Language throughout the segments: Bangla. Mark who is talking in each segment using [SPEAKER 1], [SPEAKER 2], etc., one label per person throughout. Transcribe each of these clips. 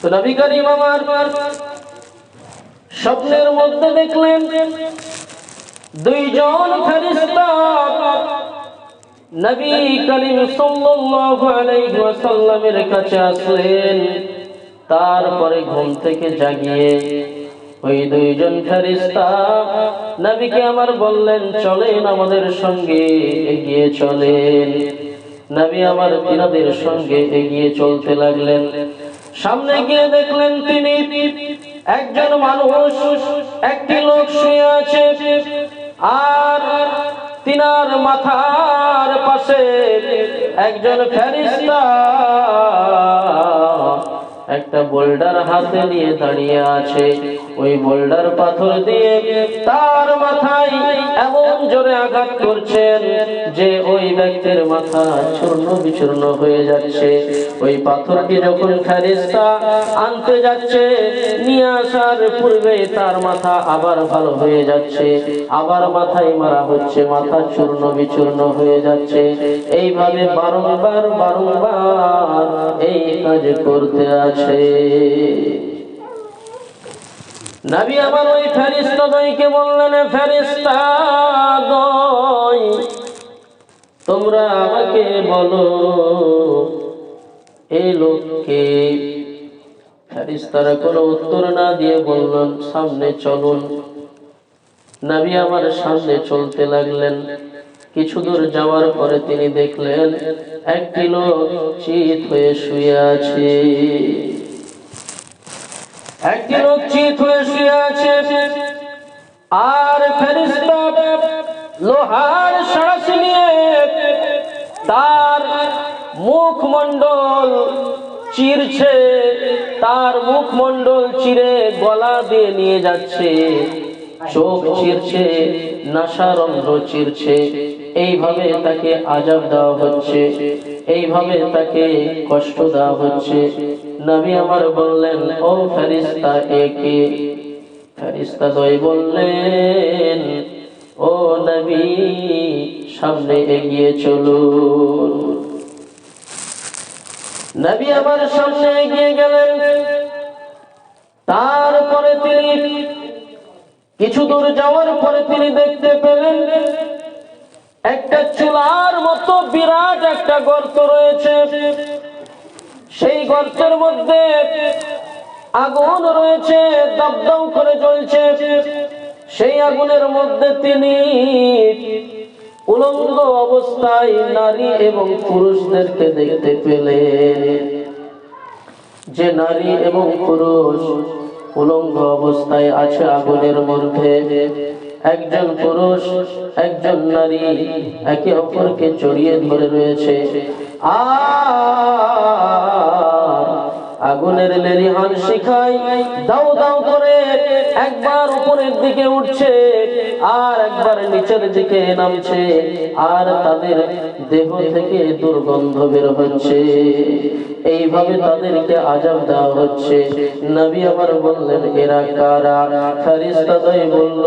[SPEAKER 1] তো করিম আমার স্বপ্নের মধ্যে দেখলেন দুইজন তারপরে ঘুম থেকে জাগিয়ে ওই দুইজন ফেরেশতা নবীকে আমার বললেন, চলেন আমাদের সঙ্গে এগিয়ে চলেন। নবী আমার তিনাদের সঙ্গে এগিয়ে চলতে লাগলেন। সামনে গিয়ে দেখলেন তিনি একজন মানুষ, একটি লোক শুয়ে আছে, আর তিনার মাথার পাশে একজন ফেরিস্তা একটা বোল্ডার হাতে নিয়ে দাঁড়িয়ে আছে। ওই বোল্ডার পাথর দিয়ে তার মাথায় এমন জোরে আঘাত করছেন যে ওই ব্যক্তির মাথা চূর্ণ বিচূর্ণ হয়ে যাচ্ছে। ওই পাথরটি যখন ফেরিস্তা আনতে যাচ্ছে, নিয়ে আসার পূর্বে তার মাথা আবার ভালো হয়ে যাচ্ছে। আবার মাথায় মারা হচ্ছে, মাথা চূর্ণ বিচূর্ণ হয়ে যাচ্ছে। এইভাবে বারংবার বারংবার এই কাজ করতে আছে। আমার ওই বললেন ফেরিস্তা দই তোমরা আমাকে বলো এই লোককে? ফেরিস্তারা কোনো উত্তর না দিয়ে বললেন, সামনে চলুন। নবী আমার সামনে চলতে লাগলেন। কিছু দূর যাওয়ার পরে তিনি দেখলেন একটি লোক চিত হয়ে শুয়ে আছে। একটি লোক চিত হয়ে শুয়ে আছে। আর ফেরিস্তা লোহার শ্বাস নিয়ে তার মুখমণ্ডল চিরছে, তার মুখমণ্ডল চিরে গলা দিয়ে নিয়ে যাচ্ছে। চোখ চিরছে নাসারন্ধ্র চিরছে এইভাবে তাকে আজাব দেওয়া হচ্ছে, এইভাবে তাকে কষ্ট দেওয়া হচ্ছে। নবী আমার বললেন, ও ফেরিস্তা একে ফেরিস্তা দয় বললেন, ও নবী, সামনে এগিয়ে চলুন। নবী আমার সামনে এগিয়ে গেলেন। তারপরে তিনি কিছু দূর যাওয়ার পরে তিনি দেখতে পেলেন একটা চুলার মতো বিরাট একটা গর্ত রয়েছে। সেই গর্তের মধ্যে আগুন রয়েছে, দপদপ করে জ্বলছে। সেই আগুনের মধ্যে তিনি উলঙ্গ অবস্থায় নারী এবং পুরুষদেরকে দেখতে পেলেন। যে নারী এবং পুরুষ উলঙ্গ অবস্থায় আছে আগুনের মধ্যে। একজন পুরুষ, একজন নারী একে অপরকে চড়িয়ে ধরে রয়েছে। আর আগুনের লেলিহান শিখাই, দাও দাও করে একবার উপরের দিকে উঠছে আর একবার নিচের দিকে নামছে আর তাদের দেহ থেকে দুর্গন্ধ বের হচ্ছে। এইভাবে তাদেরকে আজাব দেওয়া হচ্ছে। নবী আবার বললেন, এরা কারা? ফেরিস্তাদয় বলল,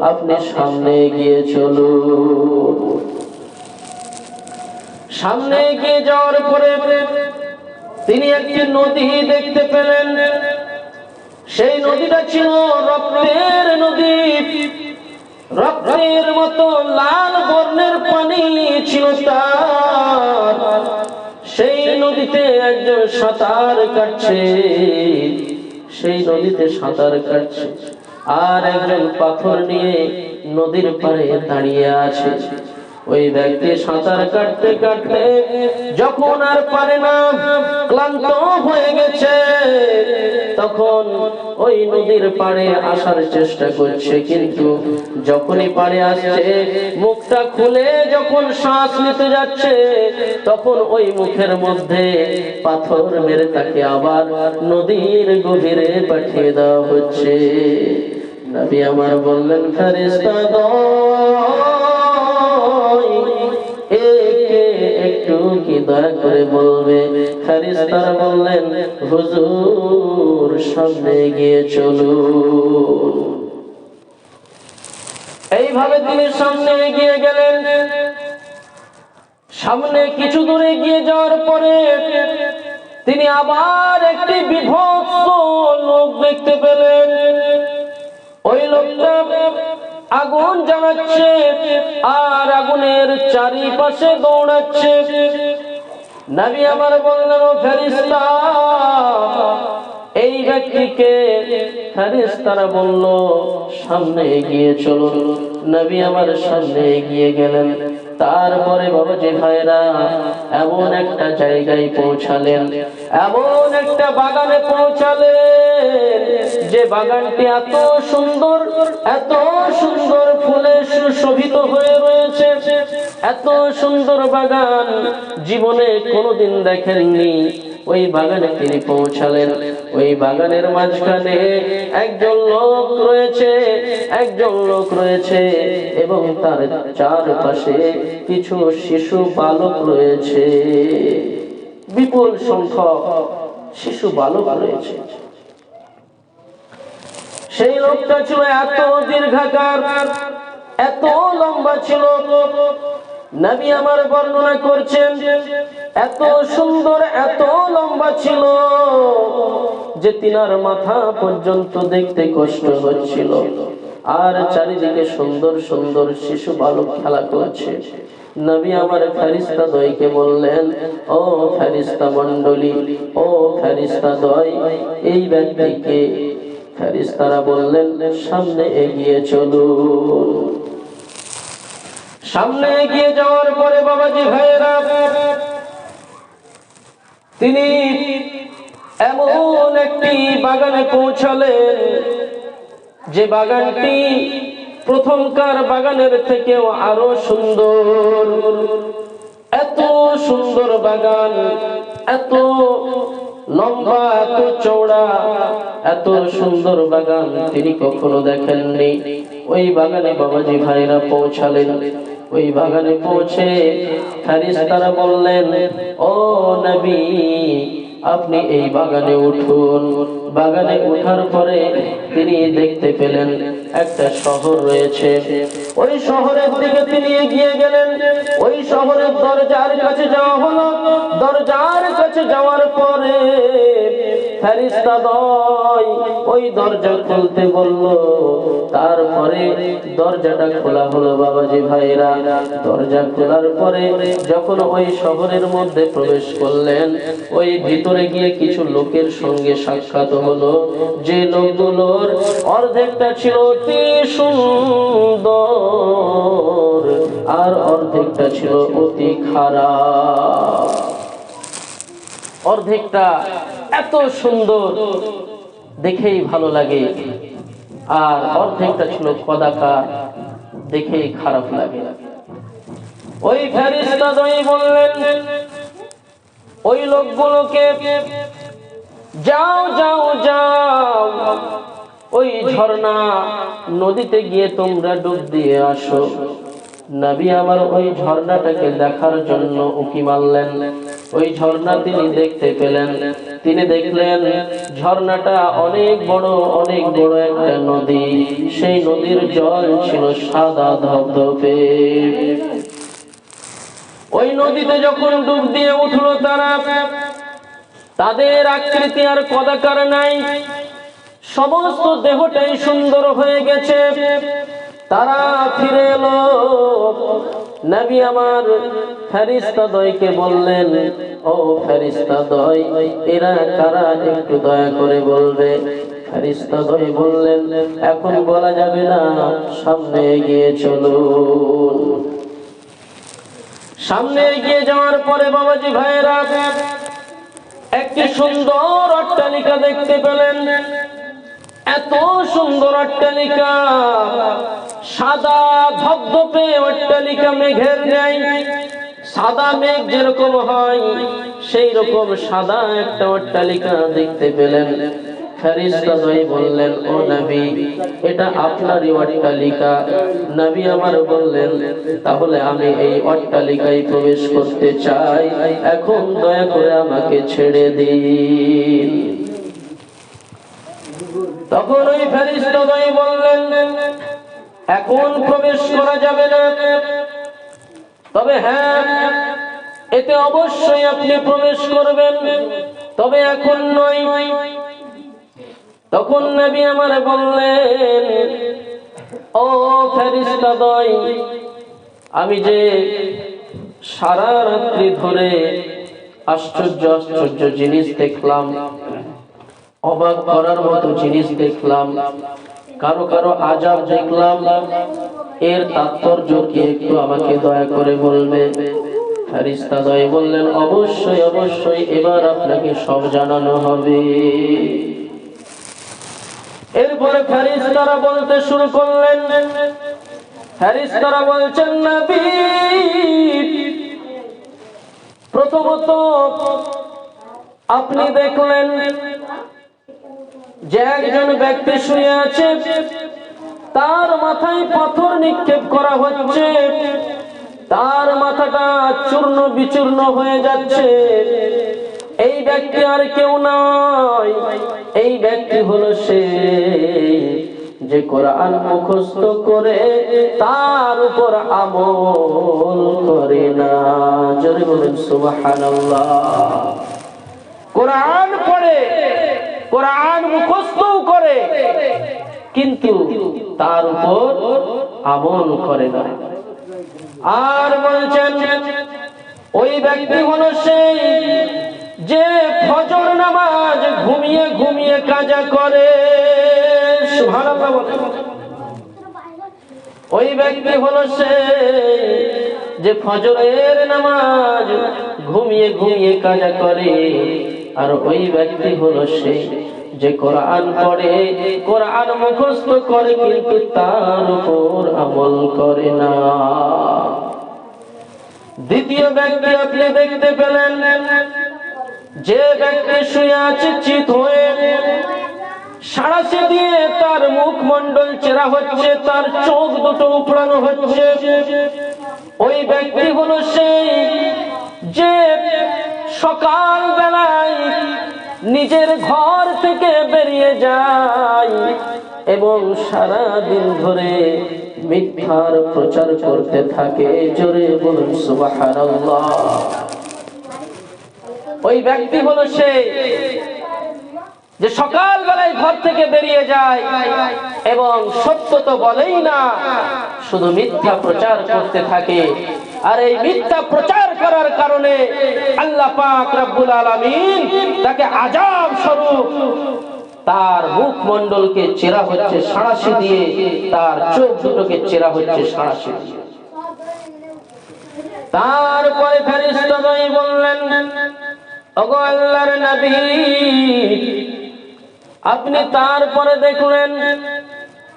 [SPEAKER 1] আপনি সামনে গিয়ে চলুন। সামনে গিয়ে যাওয়ার পরে তিনি একটি নদী দেখতে পেলেন। সেই নদীটা ছিল রক্তের নদী। রক্তের মতো লাল বর্ণের পানি ছিল তার। সেই নদীতে একজন সাঁতার কাটছে। সেই নদীতে সাঁতার কাটছে। আর একজন পাথর নিয়ে নদীর পাড়ে দাঁড়িয়ে আছে। ওই ব্যক্তি সাঁতার কাটতে কাটতে যখন আর পারে না, ক্লান্ত হয়ে গেছে, তখন ওই নদীর পাড়ে আসার চেষ্টা করছে, কিন্তু যখনই পাড়ে আসছে, মুখটা খুলে যখন শ্বাস নিতে যাচ্ছে, তখন ওই মুখের মধ্যে পাথর মেরে তাকে আবার নদীর গভীরে পাঠিয়ে দেওয়া হচ্ছে। নবী আমার বললেন ফেরেশতা বলবে ফেরেশতারা বললেন, হুজুর, সামনে গিয়ে চলুন। এইভাবে তিনি সামনে এগিয়ে গেলেন। সামনে কিছু দূরে গিয়ে যাওয়ার পরে তিনি আবার একটি বিভৎস দেখতে পেলেন। ওই লোকটা আগুন জ্বালাচ্ছে আর আগুনের চারিপাশে দৌড়াচ্ছে। নবী আমার বললেন, ও ফেরেশতা, এই ব্যক্তিকে ফেরেশতারা বলল, সামনে এগিয়ে চলুন। নবী আমার সামনে এগিয়ে গেলেন। তারপরে বাবাজি ভাইরা এমন একটা জায়গায় পৌঁছালেন। এমন একটা বাগানে পৌঁছালেন যে বাগানটি এত সুন্দর এত সুন্দর ফুলে সুশোভিত হয়ে রয়েছে। এত সুন্দর বাগান জীবনে কোনোদিন দেখেননি। ওই বাগানে তিনি পৌঁছালেন। ওই বাগানের মাঝখানে একজন লোক রয়েছে, একজন লোক রয়েছে এবং তার চারপাশে কিছু শিশু বালক রয়েছে। বিপুল সংখ্যক শিশু বালক রয়েছে। সেই লোকটা ছিল এত দীর্ঘাকার, এত লম্বা ছিল নবী আমার বর্ণনা করছেন, এত সুন্দর, এত লম্বা ছিল যে তিনার মাথা পর্যন্ত দেখতে কষ্ট হচ্ছিল। আর চারিদিকে সুন্দর সুন্দর শিশু বালক খেলা করছে। নবী আমার ফেরিস্তা দয়কে বললেন, ও ফেরিস্তা মন্ডলী ও ফেরিস্তা দয় এই ব্যক্তিকে ফেরিস্তারা বললেন, সামনে এগিয়ে চলুন। সামনে এগিয়ে যাওয়ার পরে বাবাজি ভাইয়েরা, তিনি এমন একটি বাগানে পৌঁছালেন যে বাগানটি প্রথমকার বাগানের থেকেও আরও সুন্দর। এত সুন্দর বাগান, এত লম্বা এত চৌড়া এত সুন্দর বাগান তিনি কখনো দেখেননি। ওই বাগানে বাবাজি ভাইরা পৌঁছালেন। ওই বাগানে পৌঁছে ফেরিস্তারা বললেন, ও নবী আপনি এই বাগানে উঠুন। বাগানে উঠার পরে তিনি দেখতে পেলেন একটা শহর রয়েছে। ওই শহরের দিকে তিনি এগিয়ে গেলেন। ওই শহরের দরজার কাছে যাওয়া হলো। দরজার কাছে যাওয়ার পরে ফেরিস্তা দয় ওই দরজা খুলতে বলল, তারপরে দরজাটা খোলা হলো বাবাজি ভাইরা দরজা খোলার পরে যখন ওই শহরের মধ্যে প্রবেশ করলেন, ওই ভিতরে গিয়ে কিছু লোকের সঙ্গে সাক্ষাৎ হলো যে লোকগুলোর অর্ধেকটা ছিল অতি সুন্দর আর অর্ধেকটা ছিল অতি খারাপ। অর্ধেকটা এত সুন্দর দেখেই ভালো লাগে। আর অর্ধেকটা ছিল কদাকার দেখেই খারাপ লাগে। ওই ফেরিস্তা দই বললেন, ওই লোকগুলোকে যাও যাও যাও, ওই ঝর্ণা নদীতে গিয়ে তোমরা ডুব দিয়ে আসো। নবী আমার ওই ঝর্ণাটাকে দেখার জন্য উকি মারলেন। ওই ঝর্ণা তিনি দেখতে পেলেন। তিনি দেখলেন ঝর্ণাটা অনেক বড় অনেক বড় একটা নদী। সেই নদীর জল ছিল সাদা ধবধবে। ওই নদীতে যখন ডুব দিয়ে উঠল তারা, তাদের আকৃতি আর কদাকার নাই। সমস্ত দেহটাই সুন্দর হয়ে গেছে। তারা ফিরে এলো। নবী আমার ফেরিস্তা দয়কে বললেন, ও ফেরিস্তা দয়, এরা কারা একটু দয়া করে বলবে? ফেরিস্তা দয় বললেন, এখন বলা যাবে না, সামনে এগিয়ে চলুন। সামনে এগিয়ে যাওয়ার পরে বাবাজি ভাইয়েরা একটি সুন্দর অট্টালিকা দেখতে পেলেন। এত সুন্দর অট্টালিকা। সাদা ধবধবে অট্টালিকা মেঘের ন্যায়। সাদা মেঘ যেরকম হয়, সেই রকম সাদা একটা অট্টালিকা দেখতে পেলেন। বললেন এটা আপনারই অট্টালিকা। বললেন, তাহলে আমি এই অট্টালিকায় প্রবেশ করতে চাই। এখন দয়া করে আমাকে ছেড়ে দিন। তখন ওই ফেরিস্তা দই বললেন, এখন প্রবেশ করা যাবে না। তবে হ্যাঁ এতে অবশ্যই আপনি প্রবেশ করবেন, তবে এখন নয়। তখন নবী আমার বললেন, ও ফেরিস্তাদয় আমি যে সারা রাত্রি ধরে আশ্চর্য আশ্চর্য জিনিস দেখলাম অবাক করার মতো জিনিস দেখলাম। কারও কারও আজাব দেখলাম। এর তাৎপর্য কি একটু আমাকে দয়া করে বলবে? বললেন, অবশ্যই অবশ্যই, এবার আপনাকে সব জানানো হবে। এরপরে বলতে শুরু করলেন ফেরিস্তারা বলছেন, নবী, প্রথমত আপনি দেখলেন যে একজন ব্যক্তি শুয়ে আছে তার মাথায় পাথর নিক্ষেপ করা হচ্ছে। তার মাথাটা চূর্ণ বিচূর্ণ হয়ে যাচ্ছে। এই ব্যক্তি আর কেউ নয়। এই ব্যক্তি হলো সে যে কোরআন মুখস্থ করে তার উপর আমল করে না। জোরে বলুন কোরআন পড়ে কোরআন মুখস্থ করে, কিন্তু তার উপর আমল করে না। আর বলছেন, ওই ব্যক্তি হলো সেই যে ফজর নামাজ ঘুমিয়ে ঘুমিয়ে কাজা করে। ওই ব্যক্তি হলো সে যে ফজরের নামাজ ঘুমিয়ে ঘুমিয়ে কাজা করে। আর ওই ব্যক্তি হলো সে যে কোরআন পড়ে, কোরআন মুখস্থ করে, কিন্তু তার উপর আমল করে না। দ্বিতীয় ব্যক্তি আপনি দেখতে পেলেন, যে ব্যক্তি শুয়ে হয়ে সাড়াশি দিয়ে তার মুখমণ্ডল চেরা হচ্ছে, তার চোখ দুটো উপড়ানো হচ্ছে। ওই ব্যক্তি হলো সেই যে সকাল বেলায় নিজের ঘর থেকে বেরিয়ে যায় এবং সারা দিন ধরে মিথ্যার প্রচার করতে থাকে। জোরে বলুন, সুবহানাল্লাহ। ওই ব্যক্তি হলো সে যে সকাল বেলায় ঘর থেকে বেরিয়ে যায় এবং সত্য তো বলেই না, শুধু মিথ্যা প্রচার করতে থাকে। আর এই মিথ্যা প্রচার করার কারণে আল্লাহ পাক রব্বুল আলামিন তাকে আজাব স্বরূপ তার মুখমণ্ডলকে চেরা হচ্ছে সাঁড়াশি দিয়ে, তার চোখ দুটোকে চেরা হচ্ছে সাঁড়াশি দিয়ে। তারপরে ফেরিস্তাদয় বললেন, ওগো আল্লাহর নবী, আপনি তারপরে দেখলেন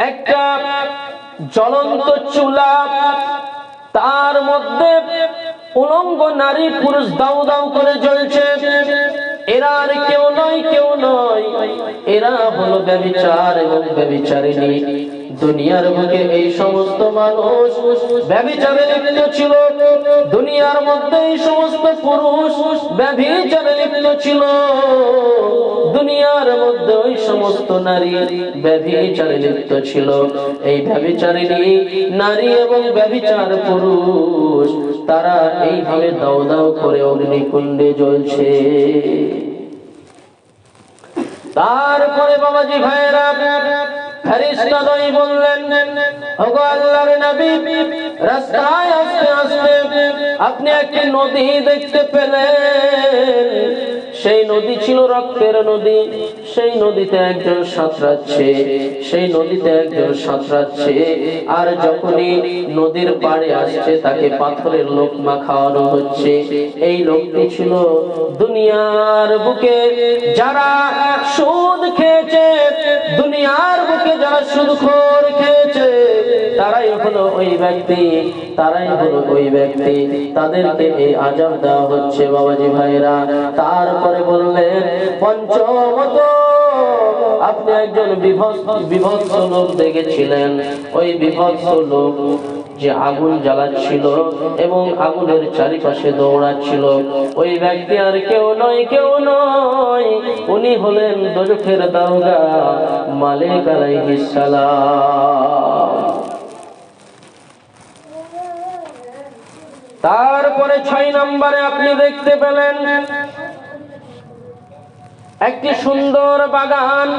[SPEAKER 1] একটা জ্বলন্ত চুলা তার মধ্যে উলঙ্গ নারী পুরুষ দাউ দাউ করে জ্বলছে। এরা আর কেউ নয় কেউ নয়। এরা হলো ব্যবিচার এবং ব্যবিচারিণী। দুনিয়ার বুকে এই সমস্ত মানুষ ব্যবিচারে লিপ্ত ছিল। দুনিয়ার মধ্যে এই সমস্ত পুরুষ ব্যবিচারে লিপ্ত ছিল। দুনিয়ার মধ্যে ওই সমস্ত নারী ব্যবিচারে লিপ্ত ছিল। এই ব্যবিচারিণী নারী এবং ব্যবিচার পুরুষ, তারা এইভাবে দাও দাও করে অগ্নিকুণ্ডে জ্বলছে। তারপরে বাবাজি ভাইরা ফেরিস্তাদই বললেন, ওগো আল্লাহর নবী, রাস্তায় আস্তে আস্তে আপনি একটি নদী দেখতে পেলেন। সেই নদী ছিল রক্তের নদী। সেই নদীতে একজন সাঁতরাচ্ছে, সেই নদীতে একজন সাঁতরাচ্ছে। আর যখনই নদীর পাড়ে আসছে, তাকে পাথরের লোক লোকমা খাওয়ানো হচ্ছে। এই লোকটি ছিল দুনিয়ার বুকে যারা সুদ খেয়েছে, দুনিয়ার বুকে যারা সুদখোর খেয়েছে তারাই হলো ওই ব্যক্তি, তারাই হলো ওই ব্যক্তি। তাদেরকে এই আজাব দেওয়া হচ্ছে বাবাজি ভাইরা তারপরে বললেন, পঞ্চমত, আপনি একজন বিভৎস লোক দেখেছিলেন। ওই বিভৎস লোক যে আগুন জ্বালাচ্ছিল এবং আগুনের চারিপাশে দৌড়াচ্ছিল। ওই ব্যক্তি আর কেউ নয় কেউ নয়। উনি হলেন দজখের দারোগা মালিক আলাইহিস সালাম। তারপরে ছয় নম্বরে আপনি দেখতে পেলেন একটি সুন্দর বাগান।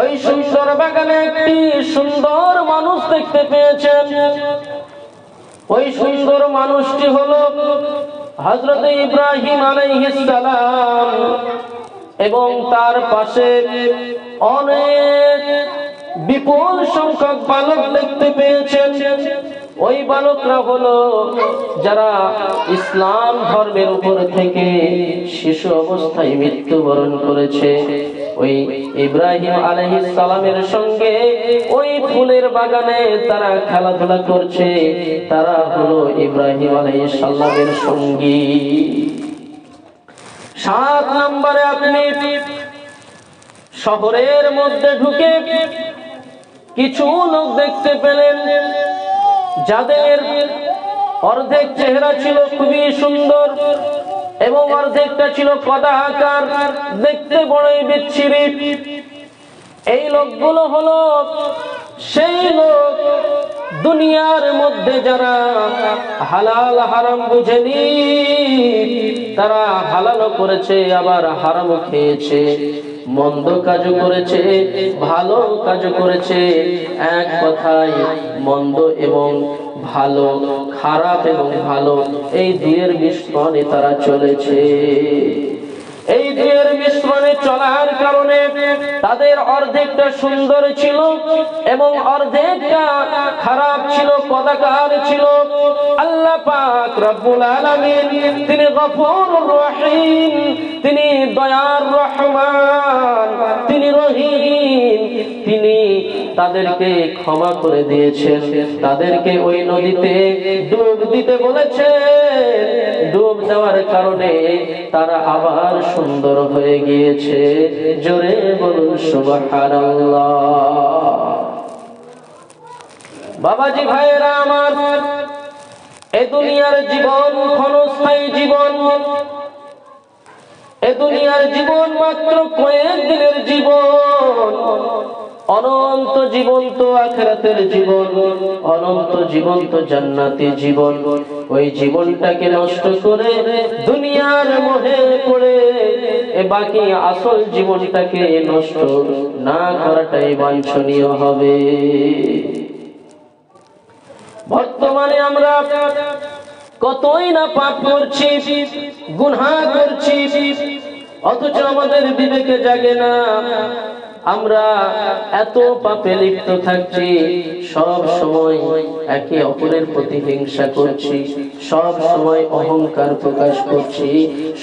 [SPEAKER 1] ওই সুন্দর বাগানে একটি সুন্দর মানুষ দেখতে পেয়েছেন। ওই সুন্দর মানুষটি হলো হজরত ইব্রাহিম আলাইহিস সালাম এবং তার পাশে অনেক বিপুল সংখ্যক বালক দেখতে পেয়েছেন। ওই বালকরা হলো যারা ইসলাম ধর্মের উপর থেকে শিশু অবস্থায় মৃত্যুবরণ করেছে। ওই ইব্রাহিম আলাইহিস সালামের সঙ্গে ওই ফুলের বাগানে তারা খেলাধুলা করছে। তারা হলো ইব্রাহিম আলাইহিস সালামের সঙ্গী। সাত নম্বরে আপনি শহরের মধ্যে ঢুকে কিছু লোক দেখতে পেলেন। যাদের অর্ধেক চেহারা ছিল খুবই সুন্দর এবং অর্ধেকটা ছিল কদা আকার দেখতে বড়ই বিচ্ছিরি। এই লোকগুলো হলো সেই লোক দুনিয়ার মধ্যে যারা হালাল হারাম বুঝেনি, তারা হালালও করেছে, আবার হারামও খেয়েছে। মন্দ কাজ করেছে, ভালো কাজ করেছে। এক কথায়, মন্দ এবং ভালো, খারাপ এবং ভালো, এই দুয়ের মিশ্রণে তারা চলেছে। এই দুয়ের মিশ্রণে চলার কারণে তাদের অর্ধেকটা সুন্দর ছিল এবং অর্ধেকটা খারাপ ছিল কদাকার ছিল। আল্লাহ পাক রব্বুল আলামিন, তিনি গফুর রহিম, তিনি দয়ার রহমান, তিনি রহিম, তিনি তাদেরকে ক্ষমা করে দিয়েছেন তাদেরকে ওই নদীতে ডুব দিতে বলেছে। ডুব দেওয়ার কারণে তারা আবার সুন্দর হয়ে গিয়েছে। জোরে বলুন, সুবহানাল্লাহ। বাবাজি ভাইয়েরা আমার, এ দুনিয়ার জীবন ক্ষণস্থায়ী জীবন। এ দুনিয়ার জীবন মাত্র কয়েক দিনের জীবন। অনন্ত জীবন্ত আখেরাতের জীবন, অনন্ত জীবন তো জান্নাতি জীবন। ওই জীবনটাকে নষ্ট করে দুনিয়ার মোহে পড়ে, এ বাকি আসল জীবনটাকে নষ্ট না করাটাই বাঞ্ছনীয় হবে। বর্তমানে আমরা কতই না পাপ করছি, গুনহা করছি, অথচ আমাদের বিবেকে জাগে না। আমরা এত পাপে লিপ্ত থাকছি, সব সময় একে অপরের প্রতি হিংসা করছি, সব সময় অহংকার প্রকাশ করছি,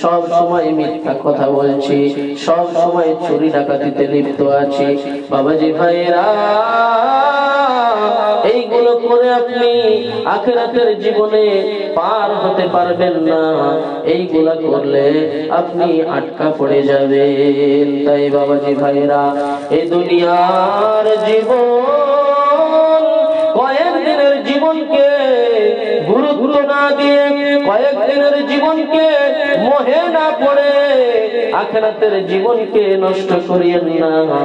[SPEAKER 1] সব সময় মিথ্যা কথা বলছি, সব সময় চুরি ডাকাতিতে লিপ্ত আছি। বাবাজি ভাইয়েরা, এইগুলো করে আপনি আখেরাতের জীবনে পার হতে পারবেন না। এইগুলা করলে আপনি আটকা পড়ে যাবেন। তাই বাবাজি ভাইরা এই দুনিয়ার জীবন কয়েক দিনের জীবনকে গুরুত্ব না দিয়ে কয়েক দিনের জীবনকে মোহে না পড়ে, আখেরাতের জীবনকে নষ্ট করিয়েন না।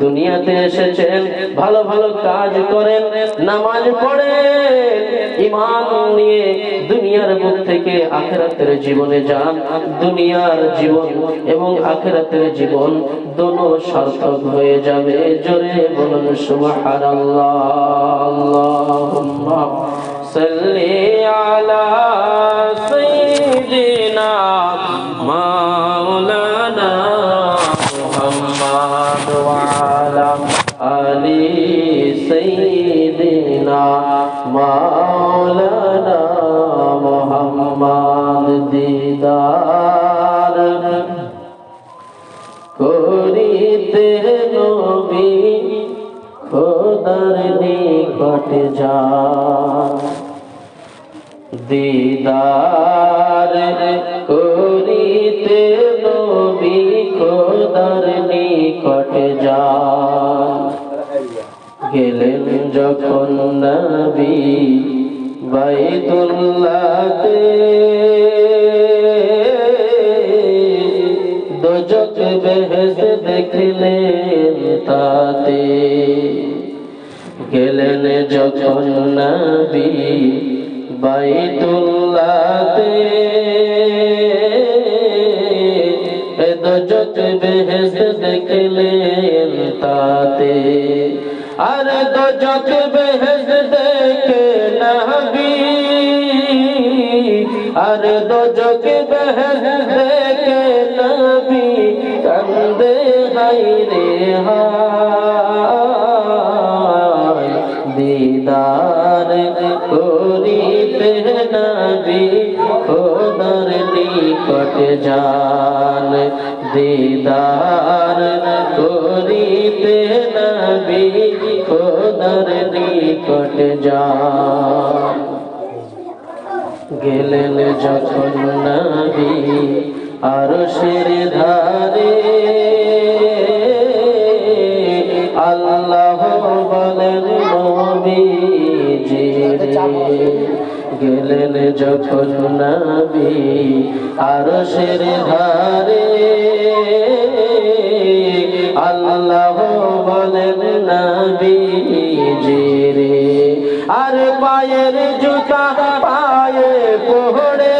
[SPEAKER 1] দুনিয়াতে এসেছেন, ভালো ভালো কাজ করেন, নামাজ পড়েন ইমান নিয়ে দুনিয়ার বুক থেকে আখেরাতের জীবনে যান। দুনিয়ার জীবন এবং আখেরাতের জীবন দোনো সার্থক হয়ে যাবে। জোরে বলুন, সুবহানাল্লাহ। আল্লাহুম্মা। আলা সাইয়্যিদিনা মাওলানা মুহাম্মদ ওয়া আলা আলি সাইয়্যিদিনা মাওলানা মুহাম্মদ দিদার। করিতে নবী খোদার নিকট যা দিদার করিতে নবী খোদার নিকট যা গেলেন যখন নবী বাইতুল্লাহতে দোজক বেহেস দেখলেন তাতে। গেলেন যখন নবী বাইতুল্লাহতে দোজক বেহেস দেখলেন তাতে। আর দোজক বেহেশত দেখে নবী। আর দোজক বেহেশত দেখে নবী। কান্দে হাই রে হায়। দিদার করিতে নবী খোদার নিকট যান দিদার করিতে নবী খোদার নিকট যান গেলেন যখন নবী আর শের ধারে। আল্লাহ বলেন, নবী গেলেন যখন নবী আর শের ধারে, আল্লাহ বলেন নবী রে আর পায়ের জুতা পায়ে পোহড়ে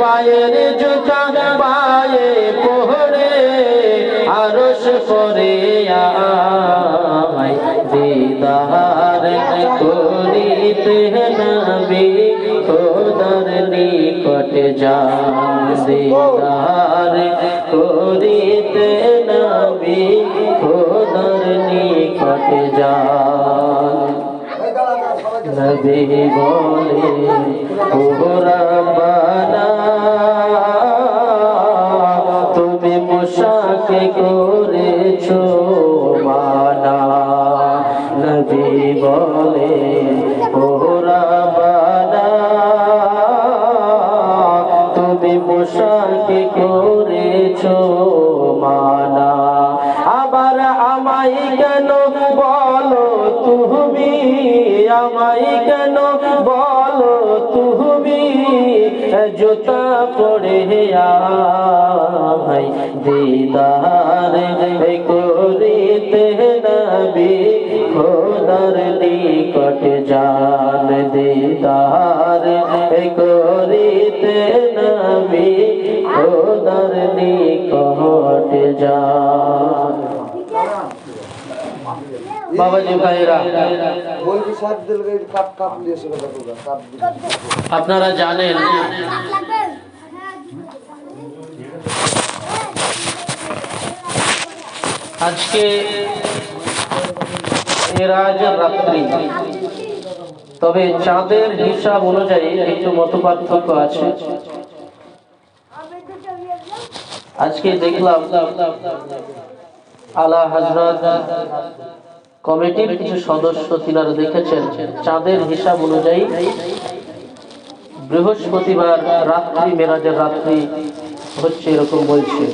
[SPEAKER 1] পায়ের জুতা পায়ে পোহড়ে আরস করে নিকট যান দিদার, করিতে নবী খোদার নিকট যান। নবী বলে ওরা বানা, তুমি মশাকে করেছ মানা নবী বলে জুতা পড়ে ভাই দিদার করিতে নবি খোদার নিকট জান দিদার করিতে নবি খোদার নিকট জান বাবাজি ভাইরা আপনারা জানেন আজকে মেরাজের রাত্রি তবে চাঁদের হিসাব অনুযায়ী একটু মত পার্থক্য আছে। আজকে দেখলাম আলা হজরত কমিটির কিছু সদস্য তিনারা দেখেছেন, চাঁদের হিসাব অনুযায়ী বৃহস্পতিবার রাত্রি, মেরাজের রাত্রি হচ্ছে এরকম বলছে।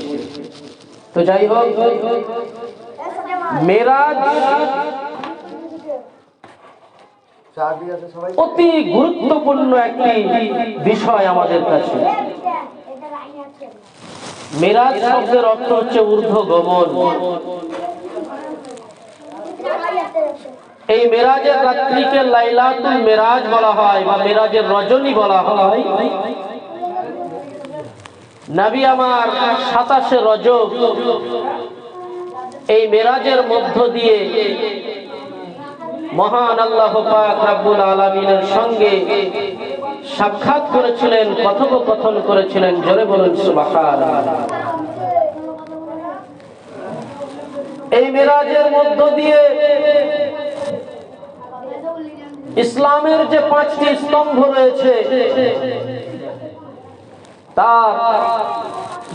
[SPEAKER 1] তো যাই হোক, মেরাজ অতি গুরুত্বপূর্ণ একটি বিষয় আমাদের কাছে। মেরাজ শব্দের অর্থ হচ্ছে ঊর্ধ্ব গমন এই মেরাজের রাত্রিকে লাইলাতুল মেরাজ বলা হয় বা মেরাজের রজনী বলা হয়। নবী আমার সাতাশে রজব এই মেরাজের মধ্য দিয়ে মহান আল্লাহ পাক রাব্বুল আলামিনের সঙ্গে সাক্ষাৎ করেছিলেন, কথোপকথন করেছিলেন, জোরে বলুন সুবহানাল্লাহ। এই মেরাজের মধ্য দিয়ে ইসলামের যে পাঁচটি স্তম্ভ রয়েছে, তার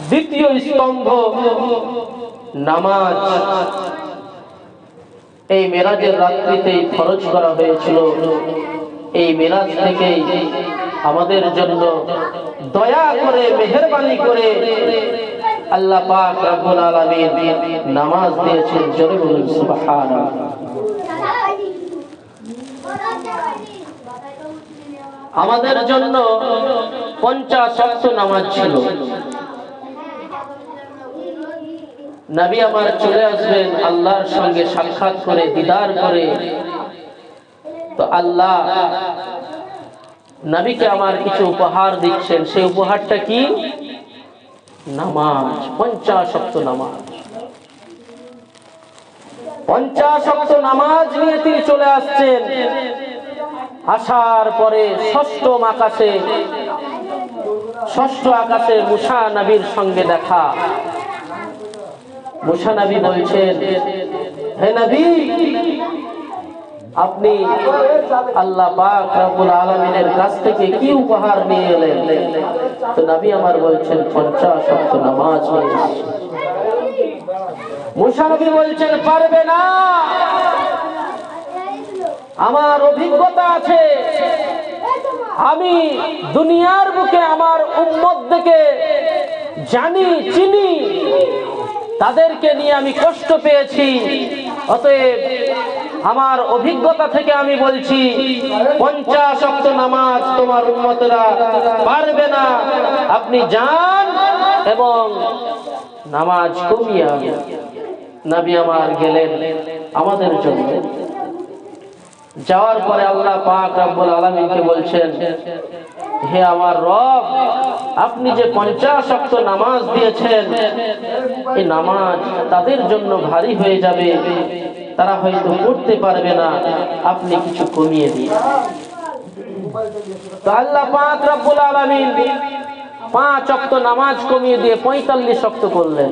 [SPEAKER 1] দ্বিতীয় স্তম্ভ নামাজ। এই মেরাজের রাত্রিতেই খরচ করা হয়েছিল। এই মেরাজ থেকেই আমাদের জন্য দয়া করে, মেহরবানি করে আল্লাহ পাক রব্বুল আলামিন নামাজ দিয়েছেন, জোরে বলুন, সুবহানাল্লাহ। আমাদের জন্য পঞ্চাশ শক্ত নামাজ ছিল। নবী আমার চলে আসবেন, আল্লাহর সঙ্গে সাক্ষাৎ করে, দিদার করে। তো আল্লাহ নবীকে আমার কিছু উপহার দিচ্ছেন। সেই উপহারটা কি? নামাজ পঞ্চাশ শক্ত নামাজ। পঞ্চাশ অক্ত নামাজ নিয়ে তিনি চলে আসছেন। আসার পরে ষষ্ঠ আকাশে ষষ্ঠ আকাশে মুসা নবীর সঙ্গে দেখা। মুসা নবী বলছেন, হে নবী আপনি আল্লাহ পাক রব্বুল আলামিনের কাছ থেকে কি উপহার নিয়ে এলেন? তো নবী আমার বলছেন, পঞ্চাশ অক্ত নামাজ। মুসা নবী বলছেন, পারবে না। আমার অভিজ্ঞতা আছে। আমি দুনিয়ার বুকে আমার উম্মত থেকে জানি, চিনি, তাদেরকে নিয়ে আমি কষ্ট পেয়েছি। অতএব আমার অভিজ্ঞতা থেকে আমি বলছি, পঞ্চাশ অক্ট নামাজ তোমার উন্মতরা পারবে না আপনি যান এবং নামাজ কমিয়ে। নবী আমার গেলেন আমাদের জন্য যাওয়ার পরে আল্লাহ পাক রব্বুল আলমীকে বলছেন হে আমার রব, আপনি যে পঞ্চাশ অক্ত নামাজ দিয়েছেন, এই নামাজ তাদের জন্য ভারী হয়ে যাবে। তারা হয়তো পড়তে পারবে না। আপনি কিছু কমিয়ে দিন। আল্লাহ পাঁচ অক্ত নামাজ কমিয়ে দিয়ে পঁয়তাল্লিশ অক্ত করলেন।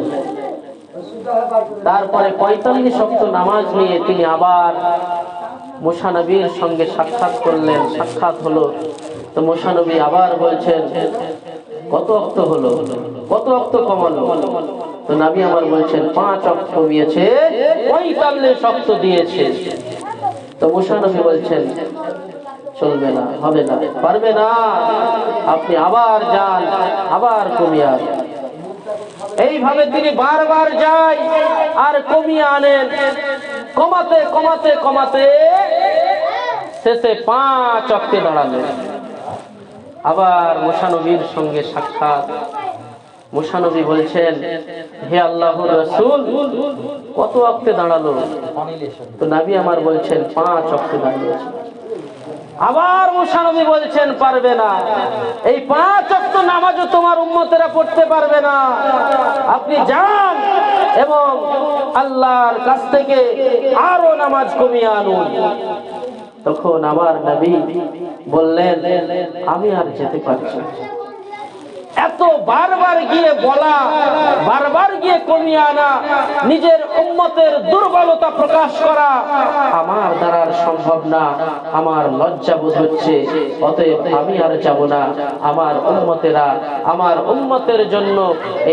[SPEAKER 1] তারপরে পঁয়তাল্লিশ নামাজ নিয়ে তিনি আবার মুসানবীর সঙ্গে সাক্ষাৎ করলেন। সাক্ষাৎ হলো, তো মুসানবী আবার বলছেন, কত অক্ত হলো? কত অক্ত কমালো? তো নবী আমার বলছেন, পাঁচ অক্ত কমিয়েছে, পঁয়তাল্লিশ অক্ত দিয়েছে। তো মুসানবী বলছেন, চলবে না, হবে না, পারবে না। আপনি আবার যান, আবার কমিয়ে এইভাবে তিনি বারবার যায়, আর কমিয়ে আনেন। কমাতে কমাতে কমাতে শেষে পাঁচ অক্টে দাঁড়ালেন আবার মুসানবীর সঙ্গে সাক্ষাৎ। মুসানবী বলছেন, হে আল্লাহ রসুল, কত অক্টে দাঁড়াল? তো নাবি আমার বলছেন, পাঁচ অক্টে দাঁড়িয়েছে আবার মুসানবী বলছেন, পারবে না। এই পাঁচ অক্ট নামাজও তোমার উম্মতেরা পড়তে পারবে না। আপনি যান এবং আল্লাহর কাছ থেকে আরও নামাজ কমিয়ে আনুন। তখন আমার নবী বললেন, আমি আর যেতে পারছি এত বারবার গিয়ে বলা, বারবার গিয়ে কমিয়ে আনা, নিজের উম্মতের দুর্বলতা প্রকাশ করা আমার দ্বারা সম্ভব না। আমার লজ্জা বোধ হচ্ছে, অতএব আমি আর যাব না। আমার উম্মতেরা, আমার উম্মতের জন্য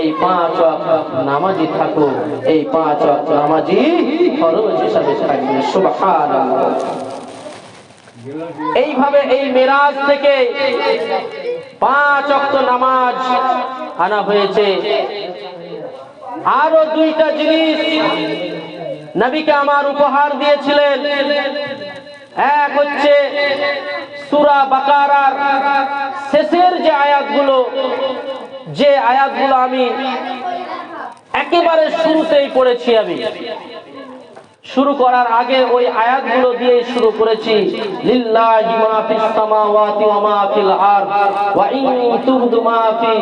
[SPEAKER 1] এই পাঁচ নামাজি থাকুক। এই পাঁচ নামাজি ফরজ হিসাবে থাকবে। সুবহানাল্লাহ। এইভাবে এই মেরাজ থেকে পাঁচ অক্ত নামাজ আনা হয়েছে। আরও দুইটা জিনিস নবীকে আমার উপহার দিয়েছিলেন। এক হচ্ছে সুরা বাকারার শেষের যে আয়াতগুলো যে আয়াতগুলো আমি একেবারে শুরুতেই পড়েছি আমি। শুরু করার আগে ওই আয়াতগুলো দিয়ে শুরু করেছি। লিল্লাহি মা ফিস সামাওয়াতি ওয়া মা ফিল আরদ। ওয়া ইন তুবদু মা ফি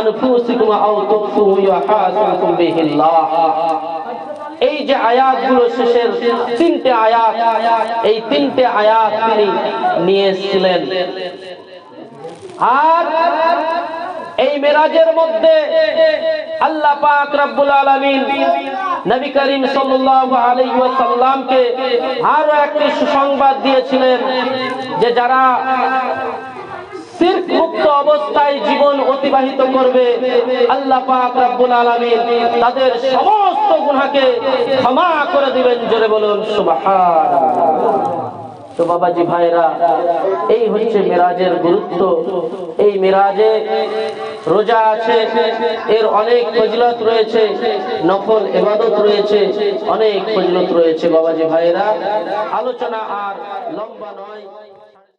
[SPEAKER 1] আনফুসিকুম আও তুখফুহু ইউহাসিবুকুম বিহিল্লাহ। এই যে আয়াতগুলো শেষের তিনটে আয়াত, এই তিনটে আয়াত তিনি নিয়ে এসেছিলেন। আর এই মেরাজের মধ্যে আল্লাহ পাক রব্বুল আলামিন নবী করিম সাল্লাল্লাহু আলাইহি ওয়াসাল্লামকে আরও একটি সুসংবাদ দিয়েছিলেন যে যারা শিরক মুক্ত অবস্থায় জীবন অতিবাহিত করবে, আল্লাহ পাক রব্বুল আলামিন তাদের সমস্ত গুনাহকে ক্ষমা করে দিবেন। জোরে বলুন, সুবহানাল্লাহ। তো বাবাজি ভাইরা, এই হচ্ছে মেরাজের গুরুত্ব। এই মিরাজে রোজা আছে, এর অনেক ফজিলত রয়েছে নকল এবাদত রয়েছে, অনেক ফজিলত রয়েছে বাবাজি ভাইয়েরা। আলোচনা আর লম্বা নয়।